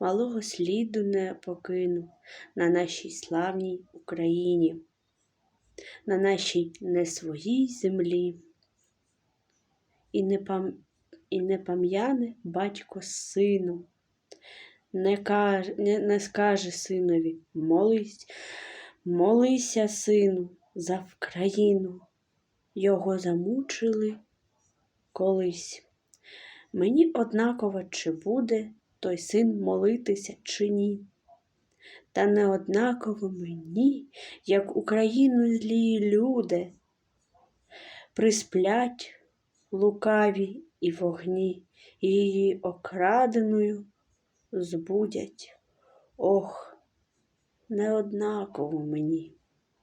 малого сліду не покину на нашій славній Україні, на нашій не своїй землі. І не, пам'яне батько з сином, не, каж... не, не скаже синові молись, молися, сину, за Вкраїну. Його замучили колись. Мені однаково, чи буде той син молитися, чи ні. Та не однаково мені, як Україну злі люди, присплять лукаві і вогні, її окраденою збудять. Ох, не однаково мені.